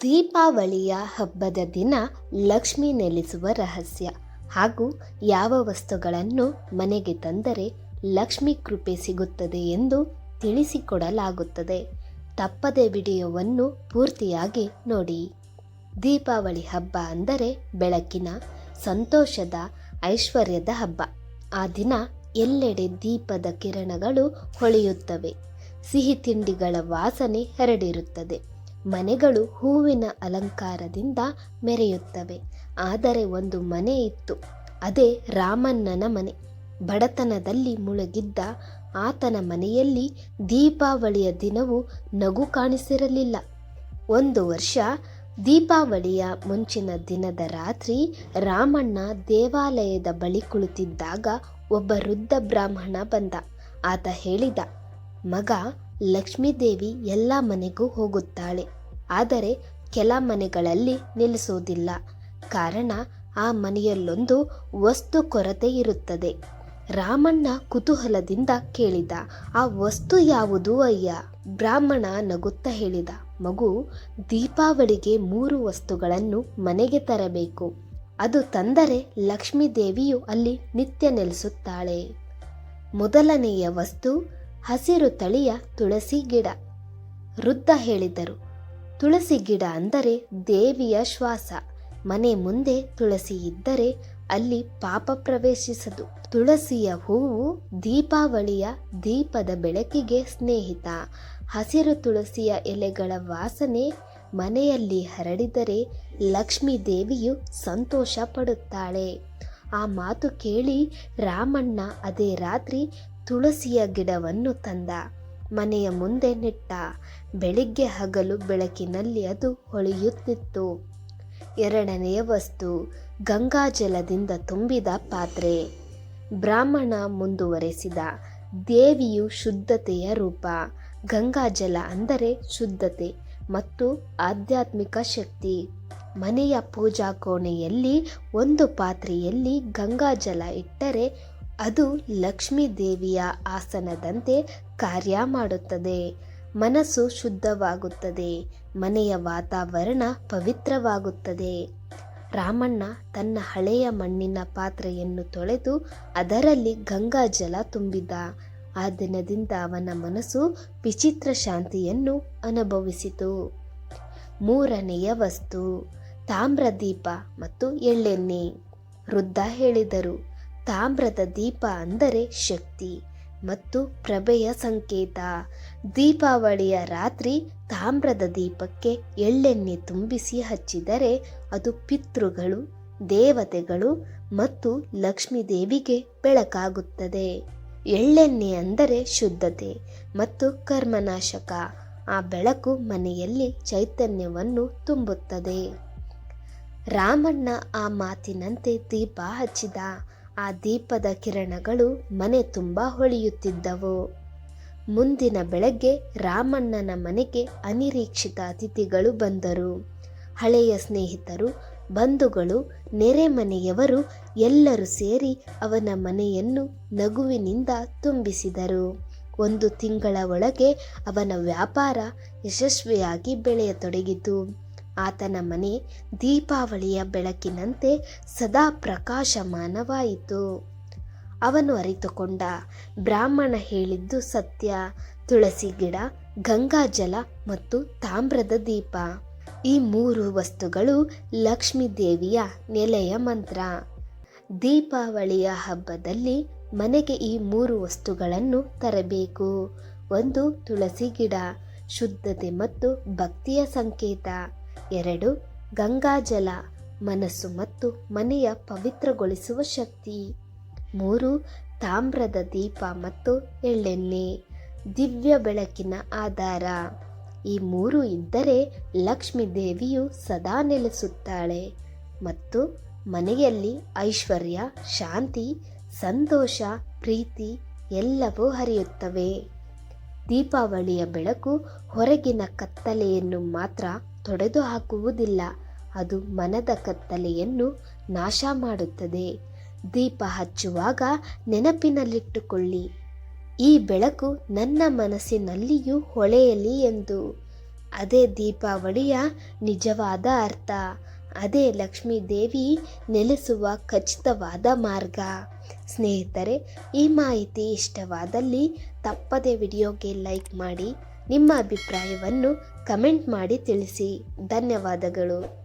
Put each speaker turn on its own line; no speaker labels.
ದೀಪಾವಳಿಯ ಹಬ್ಬದ ದಿನ ಲಕ್ಷ್ಮಿ ನೆಲೆಸುವ ರಹಸ್ಯ ಹಾಗೂ ಯಾವ ವಸ್ತುಗಳನ್ನು ಮನೆಗೆ ತಂದರೆ ಲಕ್ಷ್ಮಿ ಕೃಪೆ ಸಿಗುತ್ತದೆ ಎಂದು ತಿಳಿಸಿಕೊಡಲಾಗುತ್ತದೆ. ತಪ್ಪದೆ ವಿಡಿಯೋವನ್ನು ಪೂರ್ತಿಯಾಗಿ ನೋಡಿ. ದೀಪಾವಳಿ ಹಬ್ಬ ಅಂದರೆ ಬೆಳಕಿನ ಸಂತೋಷದ, ಐಶ್ವರ್ಯದ ಹಬ್ಬ. ಆ ದಿನ ಎಲ್ಲೆಡೆ ದೀಪದ ಕಿರಣಗಳು ಹೊಳೆಯುತ್ತವೆ. ಸಿಹಿ ತಿಂಡಿಗಳ ವಾಸನೆ ಹರಡಿರುತ್ತದೆ. ಮನೆಗಳು ಹೂವಿನ ಅಲಂಕಾರದಿಂದ ಮೆರೆಯುತ್ತವೆ. ಆದರೆ ಒಂದು ಮನೆ ಇತ್ತು. ಅದೇ ರಾಮಣ್ಣನ ಮನೆ. ಬಡತನದಲ್ಲಿ ಮುಳುಗಿದ್ದ ಆತನ ಮನೆಯಲ್ಲಿ ದೀಪಾವಳಿಯ ದಿನವೂ ನಗು ಕಾಣಿಸಿರಲಿಲ್ಲ. ಒಂದು ವರ್ಷ ದೀಪಾವಳಿಯ ಮುಂಚಿನ ದಿನದ ರಾತ್ರಿ ರಾಮಣ್ಣ ದೇವಾಲಯದ ಬಳಿ ಕುಳಿತಿದ್ದಾಗ ಒಬ್ಬ ವೃದ್ಧ ಬ್ರಾಹ್ಮಣ ಬಂದ. ಆತ ಹೇಳಿದ, ಮಗ, ಲಕ್ಷ್ಮೀದೇವಿ ಎಲ್ಲ ಮನೆಗೂ ಹೋಗುತ್ತಾಳೆ. ಆದರೆ ಕೆಲ ಮನೆಗಳಲ್ಲಿ ನಿಲ್ಲಿಸುವುದಿಲ್ಲ. ಕಾರಣ, ಆ ಮನೆಯಲ್ಲೊಂದು ವಸ್ತು ಕೊರತೆ ಇರುತ್ತದೆ. ರಾಮಣ್ಣ ಕುತೂಹಲದಿಂದ ಕೇಳಿದ, ಆ ವಸ್ತು ಯಾವುದು ಅಯ್ಯ? ಬ್ರಾಹ್ಮಣ ನಗುತ್ತ ಹೇಳಿದ, ಮಗು, ದೀಪಾವಳಿಗೆ ಮೂರು ವಸ್ತುಗಳನ್ನು ಮನೆಗೆ ತರಬೇಕು. ಅದು ತಂದರೆ ಲಕ್ಷ್ಮೀ ದೇವಿಯು ಅಲ್ಲಿ ನಿತ್ಯ ನೆಲೆಸುತ್ತಾಳೆ. ಮೊದಲನೆಯ ವಸ್ತು, ಹಸಿರು ತಳಿಯ ತುಳಸಿ ಗಿಡ. ವೃದ್ಧ ಹೇಳಿದರು ತುಳಸಿ ಗಿಡ ಅಂದರೆ ದೇವಿಯ ಶ್ವಾಸ. ಮನೆ ಮುಂದೆ ತುಳಸಿ ಇದ್ದರೆ ಅಲ್ಲಿ ಪಾಪ ಪ್ರವೇಶಿಸದು. ತುಳಸಿಯ ಹೂವು ದೀಪಾವಳಿಯ ದೀಪದ ಬೆಳಕಿಗೆ ಸ್ನೇಹಿತ. ಹಸಿರು ತುಳಸಿಯ ಎಲೆಗಳ ವಾಸನೆ ಮನೆಯಲ್ಲಿ ಹರಡಿದರೆ ಲಕ್ಷ್ಮೀ ದೇವಿಯು ಸಂತೋಷ ಪಡುತ್ತಾಳೆ. ಆ ಮಾತು ಕೇಳಿ ರಾಮಣ್ಣ ಅದೇ ರಾತ್ರಿ ತುಳಸಿಯ ಗಿಡವನ್ನು ತಂದ. ಮನೆಯ ಮುಂದೆ ನೆಟ್ಟ ಬೆಳಿಗ್ಗೆ ಹಗಲು ಬೆಳಕಿನಲ್ಲಿ ಅದು ಹೊಳೆಯುತ್ತಿತ್ತು. ಎರಡನೆಯ ವಸ್ತು ಗಂಗಾಜಲದಿಂದ ತುಂಬಿದ ಪಾತ್ರೆ. ಬ್ರಾಹ್ಮಣ ಮುಂದುವರೆಸಿದ ದೇವಿಯು ಶುದ್ಧತೆಯ ರೂಪ. ಗಂಗಾಜಲ ಅಂದರೆ ಶುದ್ಧತೆ ಮತ್ತು ಆಧ್ಯಾತ್ಮಿಕ ಶಕ್ತಿ. ಮನೆಯ ಪೂಜಾ ಕೋಣೆಯಲ್ಲಿ ಒಂದು ಪಾತ್ರೆಯಲ್ಲಿ ಗಂಗಾಜಲ ಇಟ್ಟರೆ ಅದು ಲಕ್ಷ್ಮೀ ದೇವಿಯ ಆಸನದಂತೆ ಕಾರ್ಯ ಮಾಡುತ್ತದೆ. ಮನಸ್ಸು ಶುದ್ಧವಾಗುತ್ತದೆ. ಮನೆಯ ವಾತಾವರಣ ಪವಿತ್ರವಾಗುತ್ತದೆ. ರಾಮಣ್ಣ ತನ್ನ ಹಳೆಯ ಮಣ್ಣಿನ ಪಾತ್ರೆಯನ್ನು ತೊಳೆದು ಅದರಲ್ಲಿ ಗಂಗಾಜಲ ತುಂಬಿದ. ಆ ದಿನದಿಂದ ಅವನ ಮನಸ್ಸು ವಿಚಿತ್ರ ಶಾಂತಿಯನ್ನು ಅನುಭವಿಸಿತು. ಮೂರನೆಯ ವಸ್ತು ತಾಮ್ರದೀಪ ಮತ್ತು ಎಳ್ಳೆಣ್ಣೆ. ವೃದ್ಧ ಹೇಳಿದರು ತಾಮ್ರದ ದೀಪ ಅಂದರೆ ಶಕ್ತಿ ಮತ್ತು ಪ್ರಭೆಯ ಸಂಕೇತ. ದೀಪಾವಳಿಯ ರಾತ್ರಿ ತಾಮ್ರದ ದೀಪಕ್ಕೆ ಎಳ್ಳೆಣ್ಣೆ ತುಂಬಿಸಿ ಹಚ್ಚಿದರೆ ಅದು ಪಿತೃಗಳು, ದೇವತೆಗಳು ಮತ್ತು ಲಕ್ಷ್ಮೀದೇವಿಗೆ ಬೆಳಕಾಗುತ್ತದೆ. ಎಳ್ಳೆಣ್ಣೆ ಅಂದರೆ ಶುದ್ಧತೆ ಮತ್ತು ಕರ್ಮನಾಶಕ. ಆ ಬೆಳಕು ಮನೆಯಲ್ಲಿ ಚೈತನ್ಯವನ್ನು ತುಂಬುತ್ತದೆ. ರಾಮಣ್ಣ ಆ ಮಾತಿನಂತೆ ದೀಪ ಹಚ್ಚಿದ. ಆ ದೀಪದ ಕಿರಣಗಳು ಮನೆ ತುಂಬ ಹೊಳೆಯುತ್ತಿದ್ದವು. ಮುಂದಿನ ಬೆಳಗ್ಗೆ ರಾಮಣ್ಣನ ಮನೆಗೆ ಅನಿರೀಕ್ಷಿತ ಅತಿಥಿಗಳು ಬಂದರು. ಹಳೆಯ ಸ್ನೇಹಿತರು, ಬಂಧುಗಳು ನೆರೆಮನೆಯವರು ಎಲ್ಲರೂ ಸೇರಿ ಅವನ ಮನೆಯನ್ನು ನಗುವಿನಿಂದ ತುಂಬಿಸಿದರು. ಒಂದು ತಿಂಗಳ ಒಳಗೆ ಅವನ ವ್ಯಾಪಾರ ಯಶಸ್ವಿಯಾಗಿ ಬೆಳೆಯತೊಡಗಿತು. ಆತನ ಮನೆ ದೀಪಾವಳಿಯ ಬೆಳಕಿನಂತೆ ಸದಾ ಪ್ರಕಾಶಮಾನವಾಯಿತು. ಅವನು ಅರಿತುಕೊಂಡ, ಬ್ರಾಹ್ಮಣ ಹೇಳಿದ್ದು ಸತ್ಯ. ತುಳಸಿ ಗಿಡ ಗಂಗಾಜಲ ಮತ್ತು ತಾಮ್ರದ ದೀಪ. ಈ ಮೂರು ವಸ್ತುಗಳು ಲಕ್ಷ್ಮೀ ದೇವಿಯ ನೆಲೆಯ ಮಂತ್ರ. ದೀಪಾವಳಿಯ ಹಬ್ಬದಲ್ಲಿ ಮನೆಗೆ ಈ ಮೂರು ವಸ್ತುಗಳನ್ನು ತರಬೇಕು. ಒಂದು ತುಳಸಿ ಗಿಡ, ಶುದ್ಧತೆ ಮತ್ತು ಭಕ್ತಿಯ ಸಂಕೇತ. ಎರಡು ಗಂಗಾಜಲ ಮನಸ್ಸು ಮತ್ತು ಮನೆಯ ಪವಿತ್ರಗೊಳಿಸುವ ಶಕ್ತಿ. ಮೂರು, ತಾಮ್ರದ ದೀಪ ಮತ್ತು ಎಳ್ಳೆಣ್ಣೆ, ದಿವ್ಯ ಬೆಳಕಿನ ಆಧಾರ. ಈ ಮೂರು ಇದ್ದರೆ ಲಕ್ಷ್ಮೀ ದೇವಿಯು ಸದಾ ನೆಲೆಸುತ್ತಾಳೆ. ಮತ್ತು ಮನೆಯಲ್ಲಿ ಐಶ್ವರ್ಯ, ಶಾಂತಿ, ಸಂತೋಷ, ಪ್ರೀತಿ ಎಲ್ಲವೂ ಹರಿಯುತ್ತವೆ. ದೀಪಾವಳಿಯ ಬೆಳಕು ಹೊರಗಿನ ಕತ್ತಲೆಯನ್ನು ಮಾತ್ರ ತೊಡೆದು ಹಾಕುವುದಿಲ್ಲ ಅದು ಮನದ ಕತ್ತಲೆಯನ್ನು ನಾಶ ಮಾಡುತ್ತದೆ. ದೀಪ ಹಚ್ಚುವಾಗ ನೆನಪಿನಲ್ಲಿಟ್ಟುಕೊಳ್ಳಿ. ಈ ಬೆಳಕು ನನ್ನ ಮನಸ್ಸಿನಲ್ಲಿಯೂ ಹೊಳೆಯಲಿ ಎಂದು. ಅದೇ ದೀಪಾವಳಿಯ ನಿಜವಾದ ಅರ್ಥ. ಅದೇ ಲಕ್ಷ್ಮೀ ದೇವಿ ನೆಲೆಸುವ ಖಚಿತವಾದ ಮಾರ್ಗ. ಸ್ನೇಹಿತರೆ, ಈ ಮಾಹಿತಿ ಇಷ್ಟವಾದಲ್ಲಿ ತಪ್ಪದೆ ವಿಡಿಯೋಗೆ ಲೈಕ್ ಮಾಡಿ ನಿಮ್ಮ ಅಭಿಪ್ರಾಯವನ್ನು ಕಮೆಂಟ್ ಮಾಡಿ ತಿಳಿಸಿ. ಧನ್ಯವಾದಗಳು.